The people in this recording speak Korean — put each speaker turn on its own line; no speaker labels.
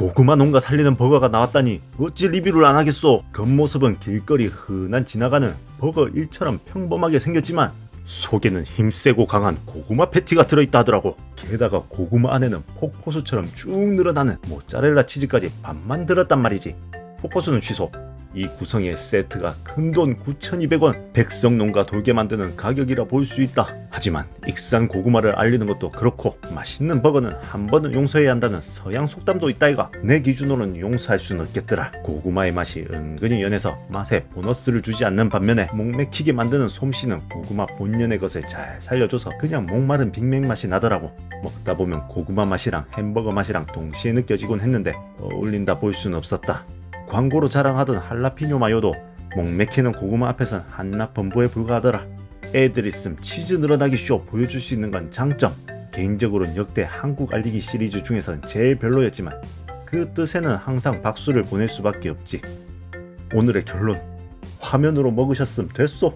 고구마 농가 살리는 버거가 나왔다니 어찌 리뷰를 안 하겠소? 겉모습은 길거리 흔한 지나가는 버거 일처럼 평범하게 생겼지만 속에는 힘세고 강한 고구마 패티가 들어있다 하더라고. 게다가 고구마 안에는 폭포수처럼 쭉 늘어나는 모짜렐라 치즈까지 반만 들었단 말이지. 폭포수는 취소 이 구성의 세트가 큰돈 9,200원 백성농가 돌게 만드는 가격이라 볼 수 있다. 하지만 익산 고구마를 알리는 것도 그렇고 맛있는 버거는 한 번은 용서해야 한다는 서양 속담도 있다 이가. 내 기준으로는 용서할 수는 없겠더라. 고구마의 맛이 은근히 연해서 맛에 보너스를 주지 않는 반면에 목 맥히게 만드는 솜씨는 고구마 본연의 것을 잘 살려줘서 그냥 목마른 빅맥 맛이 나더라고. 먹다 보면 고구마 맛이랑 햄버거 맛이랑 동시에 느껴지곤 했는데 어울린다 볼 수는 없었다 광고로 자랑하던 할라피뇨 마요도 목 맥히는 고구마 앞에선 한낱 범부에 불과하더라. 애들 있음 치즈 늘어나기 쇼 보여줄 수 있는 건 장점. 개인적으로는 역대 한국 알리기 시리즈 중에선 제일 별로였지만 그 뜻에는 항상 박수를 보낼 수밖에 없지. 오늘의 결론. 화면으로 먹으셨음 됐소.